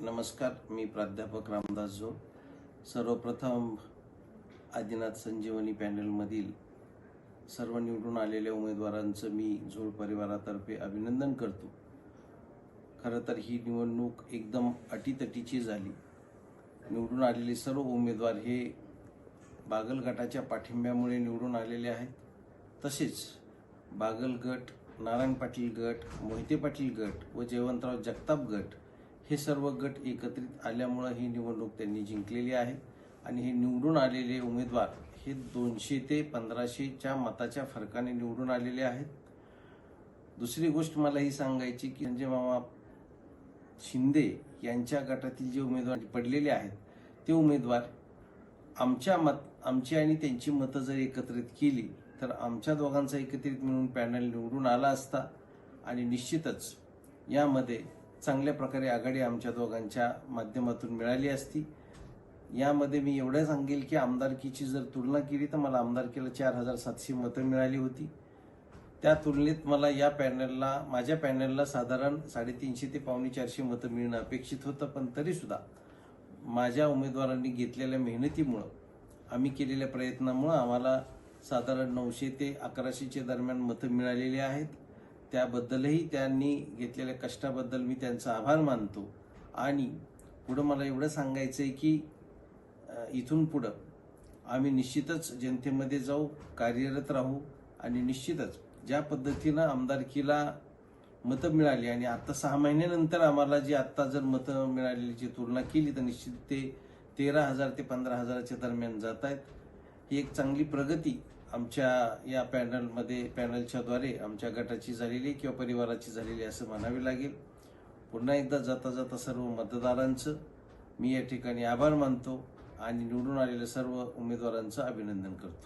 नमस्कार मी प्राध्यापक रामदास झो. सर्वप्रथम आदिनाथ संजीवनी पॅनलमधील सर्व निवडून आलेल्या उमेदवारांचं मी झोळ परिवारातर्फे अभिनंदन करतो. खरं तर ही निवडणूक एकदम अटीतटीची झाली. निवडून आलेले सर्व उमेदवार हे बागल गटाच्या पाठिंब्यामुळे निवडून आलेले आहेत. तसेच बागल गट नारायण पाटील गट मोहिते पाटील गट व जयवंतराव जगताप गट हे सर्व गट एकत्रित आल्यामुळं ही निवडणूक त्यांनी जिंकलेली आहे. आणि हे निवडून आलेले उमेदवार हे दोनशे ते पंधराशेच्या मताच्या फरकाने निवडून आलेले आहेत. दुसरी गोष्ट मला ही सांगायची की संजय मामा शिंदे यांच्या गटातील जे उमेदवार पडलेले आहेत ते उमेदवार आमच्या मत आमची आणि त्यांची मतं जर एकत्रित केली तर आमच्या दोघांचा एकत्रित मिळून पॅनल निवडून आला असता. आणि निश्चितच यामध्ये चांगल्या प्रकारे आघाडी आमच्या दोघांच्या माध्यमातून मिळाली असती. यामध्ये मी एवढं सांगेल की आमदारकीची जर तुलना केली तर मला आमदारकीला चार हजार सातशे मतं मिळाली होती. त्या तुलनेत मला या पॅनलला माझ्या पॅनलला साधारण साडेतीनशे ते पावणे चारशे मतं मिळणं अपेक्षित होतं पण तरीसुद्धा माझ्या उमेदवारांनी घेतलेल्या मेहनतीमुळं आम्ही केलेल्या प्रयत्नामुळं आम्हाला साधारण नऊशे ते अकराशेच्या दरम्यान मतं मिळालेली आहेत. त्याबद्दलही त्यांनी घेतलेल्या कष्टाबद्दल मी त्यांचा आभार मानतो. आणि पुढं मला एवढं सांगायचं आहे की इथून पुढं आम्ही निश्चितच जनतेमध्ये जाऊ कार्यरत राहू आणि निश्चितच ज्या पद्धतीनं आमदारकीला मतं मिळाली आणि आता सहा महिन्यानंतर आम्हाला जी आत्ता जर मतं मिळालेलीची तुलना केली तर निश्चित ते तेरा हजार ते पंधरा हजाराच्या दरम्यान जात आहेत. ही एक चांगली प्रगती आमच्या या पॅनलमध्ये पॅनलच्याद्वारे आमच्या गटाची झालेली किंवा परिवाराची झालेली असं म्हणावे लागेल. पुन्हा एकदा जाता जाता सर्व मतदारांचं मी या ठिकाणी आभार मानतो आणि निवडून आलेल्या सर्व उमेदवारांचं अभिनंदन करतो.